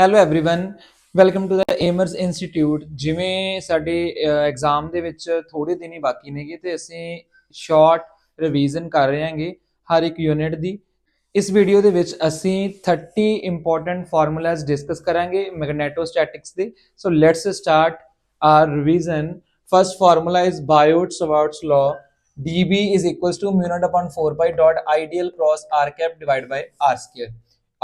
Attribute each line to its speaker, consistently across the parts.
Speaker 1: Hello everyone welcome to the ਏਮਰਸ institute ਜਿਵੇਂ ਸਾਡੇ ਐਗਜ਼ਾਮ ਦੇ ਵਿੱਚ ਥੋੜੇ ਦਿਨ ਹੀ ਬਾਕੀ ਨੇਗੇ ਤੇ ਅਸੀਂ ਸ਼ਾਰਟ ਰਿਵੀਜ਼ਨ ਕਰ ਰਹੇ ਹਾਂਗੇ ਹਰ ਇੱਕ ਯੂਨਿਟ ਦੀ ਇਸ ਵੀਡੀਓ ਦੇ ਵਿੱਚ ਅਸੀਂ 30 ਇੰਪੋਰਟੈਂਟ ਫਾਰਮੂਲਾਸ ਡਿਸਕਸ ਕਰਾਂਗੇ ਮੈਗਨੇਟੋਸਟੈਟਿਕਸ ਦੇ so let's start our revision first formula is Biot Savart law dB is equals to mu naught upon 4 pi dot ideal cross r cap divided by r square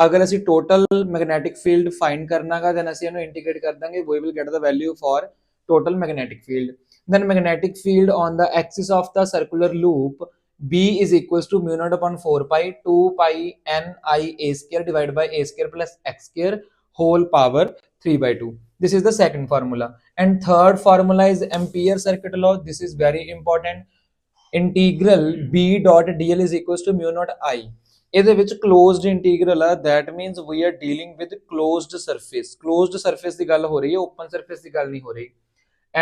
Speaker 1: ਅਗਰ ਅਸੀਂ total magnetic field find ਕਰਨਾਗਾ then ਅਸੀਂ ਇਹਨੂੰ integrate ਕਰ ਦਾਂਗੇ we will get the value for total magnetic field then magnetic field on the axis of the circular loop b is equals to mu naught upon 4 pi 2 pi n i a square divided by a square plus x square whole power 3 by 2 this is the second formula and third formula is ampere circuit law this is very important integral b dot dl is equals to mu naught i ਇਹਦੇ ਵਿੱਚ closed integral ਆ that means we are dealing with closed surface closed surface ਦੀ ਗੱਲ ਹੋ ਰਹੀ ਹੈ open surface ਦੀ ਗੱਲ ਨਹੀਂ ਹੋ ਰਹੀ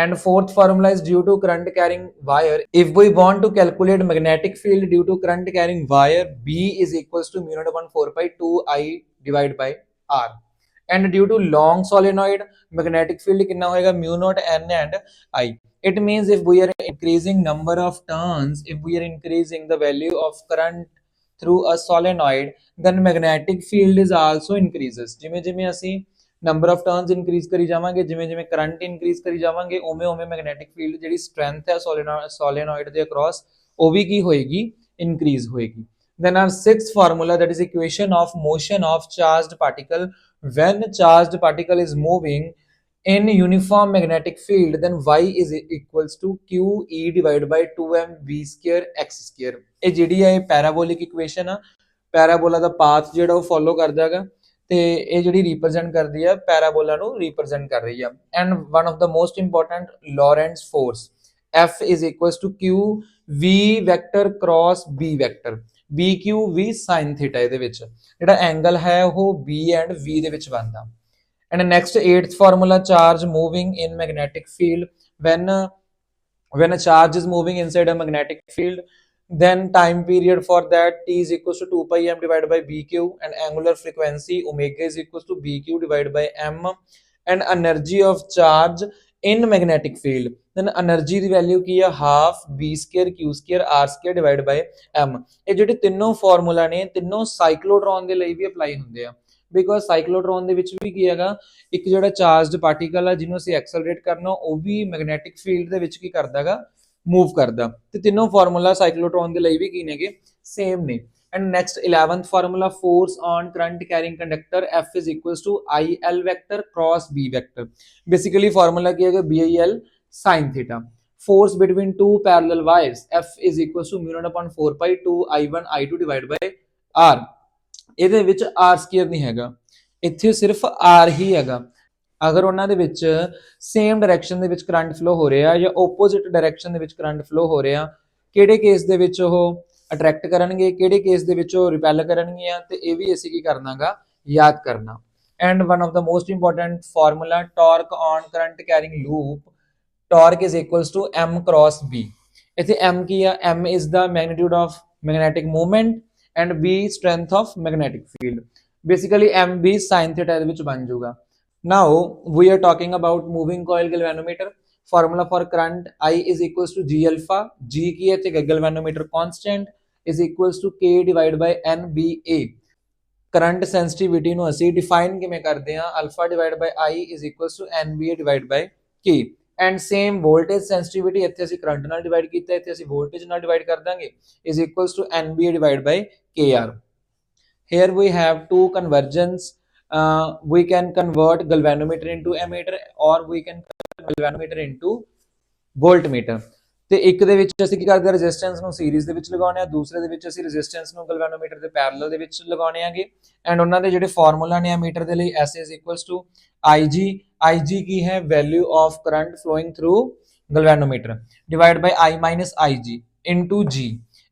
Speaker 1: and fourth formula is due to current carrying wire if we want to calculate magnetic field due to current carrying wire b is equals to mu naught 4 pi 2 i divide by r and due to long solenoid magnetic field ਕਿੰਨਾ ਹੋਏਗਾ mu naught n and i it means if we are increasing number of turns if we are increasing the value of current through a solenoid, then magnetic field is also increases. ਜਿਵੇਂ ਜਿਵੇਂ ਅਸੀਂ number of turns increase ਕਰੀ ਜਾਵਾਂਗੇ ਜਿਵੇਂ ਜਿਵੇਂ current increase ਕਰੀ ਜਾਵਾਂਗੇ ਉਵੇਂ ਉਵੇਂ ਮੈਗਨੈਟਿਕ ਫੀਲਡ ਜਿਹੜੀ ਸਟਰੈਂਥ ਹੈ ਸੋਲੇਨੋਇਡ ਦੇ ਅਕ੍ਰੋਸ ਉਹ ਵੀ ਕੀ ਹੋਏਗੀ ਇਨਕਰੀਜ਼ ਹੋਏਗੀ then our sixth formula that is equation of motion of charged particle when charged particle is moving in uniform magnetic field then y is equals to q e divided by 2m v square x square ਇਹ ਜਿਹੜੀ ਹੈ ਪੈਰਾਬੋਲਿਕ equation ਆ ਪੈਰਾਬੋਲਾ ਦਾ path ਜਿਹੜਾ ਉਹ follow ਕਰਦਾ ਹੈਗਾ ਤੇ ਇਹ ਜਿਹੜੀ ਰਿਪਰੈਜ਼ੈਂਟ ਕਰਦੀ ਆ ਪੈਰਾਬੋਲਾ ਨੂੰ ਰਿਪਰੈਜ਼ੈਂਟ ਕਰ ਰਹੀ ਆ and one of the most important Lorentz force f is equals to q v vector cross b vector bq v sin theta ਇਹਦੇ ਵਿੱਚ ਜਿਹੜਾ ਐਂਗਲ ਹੈ ਉਹ b ਐਂਡ v ਦੇ ਵਿੱਚ ਬਣਦਾ and next eighth formula charge moving in magnetic field when uh, when a charge is moving inside a magnetic field then time period for that t is equals to 2 pi m divided by bq and angular frequency omega is equals to bq divided by m and energy of charge in magnetic field then energy the value ki ਹੈ half b square q square r square divided by m ye ਜਿਹੜੇ ਤਿੰਨੋਂ formula ne ਤਿੰਨੋਂ cyclotron de layi bhi apply hunde hai because cyclotron ਦੇ ਵਿੱਚ ਵੀ ਕੀ ਹੈਗਾ ਇੱਕ ਜਿਹੜਾ charged particle ਆ ਜਿਹਨੂੰ ਅਸੀਂ ਐਕਸਲਰੇਟ ਕਰਨਾ ਉਹ ਵੀ ਮੈਗਨੈਟਿਕ ਫੀਲਡ ਦੇ ਵਿੱਚ ਕੀ ਕਰਦਾਗਾ ਮੂਵ ਕਰਦਾ ਤੇ ਤਿੰਨੋਂ ਫਾਰਮੂਲਾ ਸਾਈਕਲੋਟ੍ਰੋਨ ਦੇ ਲਈ ਵੀ ਕੀ ਨੇਗੇ ਸੇਮ ਨੇ and next 11th formula force on current carrying conductor F is equals to IL vector cross B vector basically formula ਕੀ ਹੈਗਾ BIL sin θ force between two parallel wires F is equals to μ0 4π I1 I2 R ਇਹਦੇ ਵਿੱਚ r square ਨਹੀਂ ਹੈਗਾ ਇੱਥੇ ਸਿਰਫ r ਹੀ ਹੈਗਾ ਅਗਰ ਉਹਨਾਂ ਦੇ ਵਿੱਚ ਸੇਮ ਡਾਇਰੈਕਸ਼ਨ ਦੇ ਵਿੱਚ ਕਰੰਟ ਫਲੋ ਹੋ ਰਿਹਾ ਜਾਂ ਆਪੋਜ਼ਿਟ ਡਾਇਰੈਕਸ਼ਨ ਦੇ ਵਿੱਚ ਕਰੰਟ ਫਲੋ ਹੋ ਰਿਹਾ ਕਿਹੜੇ ਕੇਸ ਦੇ ਵਿੱਚ ਉਹ ਅਟਰੈਕਟ ਕਰਨਗੇ ਕਿਹੜੇ ਕੇਸ ਦੇ ਵਿੱਚ ਉਹ ਰਿਪੈਲ ਆ ਤੇ ਇਹ ਵੀ ਅਸੀਂ ਕੀ ਕਰਨਾਗਾ ਯਾਦ ਕਰਨਾ and one of the most important formula torque on current carrying loop torque is equals to m cross b ਇੱਥੇ m ਕੀ ਆ m is the magnitude of magnetic movement and B strength of magnetic field basically M B sine theta ਦੇ बन ਬਣ ਜਾਊਗਾ now we are talking about moving coil galvanometer formula for current I is equals to G alpha G की है ਤੇ galvanometer constant is equals to K divide by N B A current sensitivity ਨੂੰ ਅਸੀਂ define ਕਿਵੇਂ ਕਰਦੇ ਹਾਂ alpha divide by I is equals to N B A divide by K and same voltage sensitivity ਇੱਥੇ ਅਸੀਂ current ਨਾਲ divide ਕੀਤਾ ਇੱਥੇ ਅਸੀਂ ਵੋਲਟੇਜ ਨਾਲ ਡਿਵਾਈਡ ਕਰ ਦਾਂਗੇ is equals to NBA divide by KR here we have two convergence uh, we can convert galvanometer into ammeter or we can convert galvanometer into voltmeter ਤੇ ਇੱਕ ਦੇ ਵਿੱਚ ਅਸੀਂ ਕੀ ਕਰਦੇ ਰੈਜ਼ਿਸਟੈਂਸ ਨੂੰ ਸੀਰੀਜ਼ ਦੇ ਵਿੱਚ ਲਗਾਉਣੇ ਆ ਦੂਸਰੇ ਦੇ ਵਿੱਚ ਅਸੀਂ ਰੈਜ਼ਿਸਟੈਂਸ ਨੂੰ ਗਲਵਾਨੋਮੀਟਰ ਦੇ ਪੈਰਲਲ ਦੇ ਵਿੱਚ ਲਗਾਉਣੇ ਆਗੇ ਐਂਡ ਉਹਨਾਂ ਦੇ ਜਿਹੜੇ ਫਾਰਮੂਲਾ ਨੇ ਆ ਮੀਟਰ ਦੇ ਲਈ S is equals to IG IG ਕੀ ਹੈ value of current flowing through galvanometer divide by I IG into G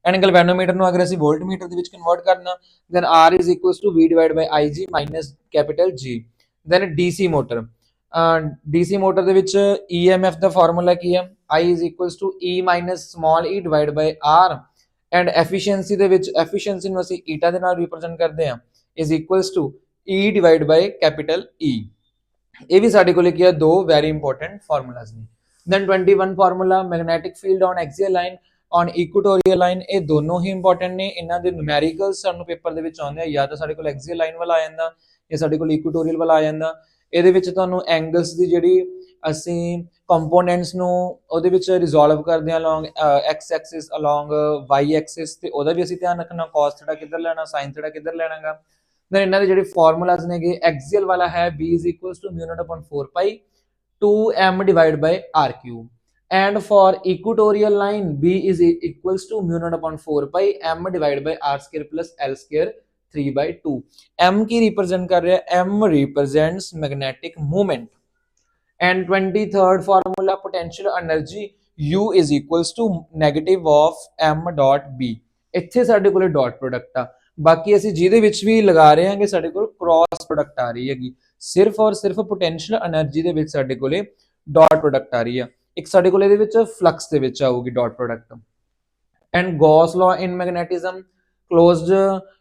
Speaker 1: and galvanometer ਨੂੰ ਅਗਰ ਅਸੀਂ ਵੋਲਟਮੀਟਰ ਦੇ ਵਿੱਚ ਕਨਵਰਟ ਕਰਨਾ then R is equals to V divided by IG minus capital G then DC motor DC motor ਦੇ ਵਿੱਚ EMF e ਦਾ formula ਕੀ ਹੈ I E small e divide by R and efficiency ਦੇ ਵਿੱਚ ਐਫੀਸ਼ੀਐਂਸੀ ਨੂੰ ਅਸੀਂ ਈਟਾ ਦੇ ਨਾਲ ਰਿਪਰੈਜ਼ੈਂਟ ਕਰਦੇ ਹਾਂ is equals to E divide by capital E ਇਹ ਵੀ ਸਾਡੇ ਕੋਲ ਕੀ ਹੈ ਦੋ ਵੈਰੀ ਇੰਪੋਰਟੈਂਟ ਫਾਰਮੂਲਾਸ ਨੇ then 21 formula magnetic field on axial line on equatorial line ਇਹ ਦੋਨੋਂ ਹੀ ਇੰਪੋਰਟੈਂਟ ਨੇ ਇਹਨਾਂ ਦੇ ਨਿਊਮੈਰੀਕਲਸ ਸਾਨੂੰ ਪੇਪਰ ਦੇ ਵਿੱਚ ਆਉਂਦੇ ਆ ਜਾਂ ਤਾਂ ਸਾਡੇ ਕੋਲ ਐਕਸੀਅਲ ਲਾਈਨ ਵਾਲਾ ਆ ਜਾਂਦਾ ਜਾਂ ਸਾਡੇ ਕੋਲ ਇਕੁਟੋਰੀਅਲ ਵਾਲਾ ਆ ਜਾਂਦਾ ਇਹਦੇ ਵਿੱਚ ਤੁਹਾਨੂੰ ਐਂਗਲਸ ਦੀ ਜਿਹੜੀ ਅਸੀਂ ਕੰਪੋਨੈਂਟਸ ਨੂੰ ਉਹਦੇ ਵਿੱਚ ਰਿਜ਼ੋਲਵ ਕਰਦੇ ਹਾਂ along X axis along Y axis ਤੇ ਉਹਦਾ ਵੀ ਅਸੀਂ ਧਿਆਨ ਰੱਖਣਾ ਕੋਸ ਥੀਟਾ ਕਿੱਧਰ ਲੈਣਾ ਸਾਈਨ ਥੀਟਾ ਕਿੱਧਰ ਲੈਣਾਗਾ ਦੈਨ ਇਹਨਾਂ ਦੇ ਜਿਹੜੇ ਫਾਰਮੂਲਾਸ ਨੇਗੇ ਐਕਸੀਅਲ ਵਾਲਾ ਹੈ b μ0 4π 2m r3 and for equatorial line b μ0 4π m r² l² 3/2 m ਕੀ ਰਿਪਰੈਜ਼ੈਂਟ ਕਰ ਰਿਹਾ ਹੈ m represents magnetic moment and 23rd formula potential energy u is equals to negative of m dot b ਇੱਥੇ ਸਾਡੇ ਕੋਲੇ dot product ਆ ਬਾਕੀ ਅਸੀਂ ਜਿਹਦੇ ਵਿੱਚ ਵੀ ਲਗਾ ਰਹੇ ਹਾਂਗੇ ਸਾਡੇ ਕੋਲ ਕ੍ਰਾਸ ਪ੍ਰੋਡਕਟ ਆ ਰਹੀ ਹੈਗੀ ਸਿਰਫ ਔਰ ਸਿਰਫ ਪੋਟੈਂਸ਼ੀਅਲ એનર્ਜੀ ਦੇ ਵਿੱਚ ਸਾਡੇ ਕੋਲੇ ਡਾਟ ਪ੍ਰੋਡਕਟ ਆ ਰਹੀ ਆ ਇੱਕ ਸਾਡੇ ਕੋਲੇ ਇਹਦੇ ਵਿੱਚ ਫਲਕਸ ਦੇ ਵਿੱਚ ਆਊਗੀ dot product and Gauss law in magnetism closed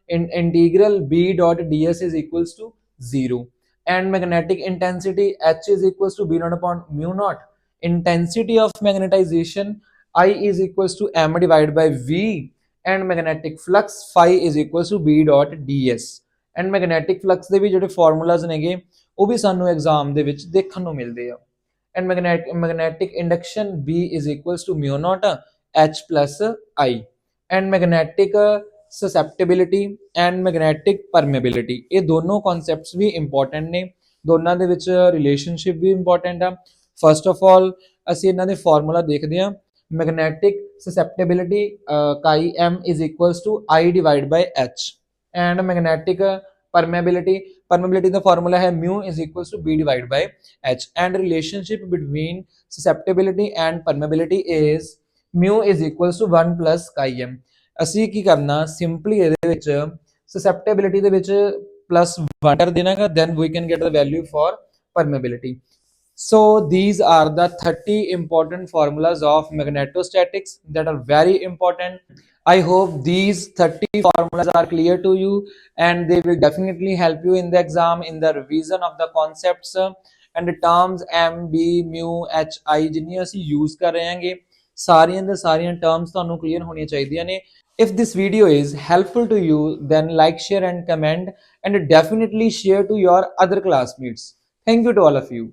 Speaker 1: in integral b dot ds is equals to 0 and magnetic intensity h is equals to b naught upon mu naught intensity of magnetization i is equals to m divided by v and magnetic flux phi is equals to b dot ds and magnetic flux ਦੇ ਵੀ ਜਿਹੜੇ formulas ਨੇਗੇ ਉਹ ਵੀ ਸਾਨੂੰ exam ਦੇ ਵਿੱਚ ਦੇਖਣ ਨੂੰ ਮਿਲਦੇ ਆ and magnetic magnetic induction B is equals to mu naught H plus I and magnetic susceptibility and magnetic permeability ਇਹ ਦੋਨੋਂ ਕਨਸੈਪਟਸ ਵੀ ਇੰਪੋਰਟੈਂਟ ਨੇ ਦੋਨਾਂ ਦੇ ਵਿੱਚ ਰਿਲੇਸ਼ਨਸ਼ਿਪ ਵੀ ਇੰਪੋਰਟੈਂਟ ਆ ਫਰਸਟ ਆਫ ਆਲ ਅਸੀਂ ਇਹਨਾਂ ਦੇ ਫਾਰਮੂਲਾ ਦੇਖਦੇ ਹਾਂ magnetic susceptibility chi m is equals to i divided by h and magnetic permeability permeability ਦਾ ਫਾਰਮੂਲਾ ਹੈ mu is equals to b divided by h and relationship between susceptibility and permeability is mu is equals to 1 plus chi m ਅਸੀਂ ਕੀ ਕਰਨਾ simply ਇਹਦੇ ਵਿੱਚ ਸਸੈਪਟੇਬਿਲਿਟੀ ਦੇ ਵਿੱਚ plus 1 ਕਰ ਦੇਣਾਗਾ then we can get the value for permeability so these are the 30 important formulas of magnetostatics that are very important i hope these 30 formulas are clear to you and they will definitely help you in the exam in the revision of the concepts and the terms m b mu h i ਜਿੰਨੀਆਂ ਅਸੀਂ use ਕਰ ਰਹੇ ਹਾਂਗੇ ਸਾਰੀਆਂ ਦੇ ਸਾਰੀਆਂ terms ਤੁਹਾਨੂੰ clear ਹੋਣੀਆਂ ਚਾਹੀਦੀਆਂ ਨੇ If this video is helpful to you, then like, share and comment and definitely share to your other classmates. Thank you to all of you.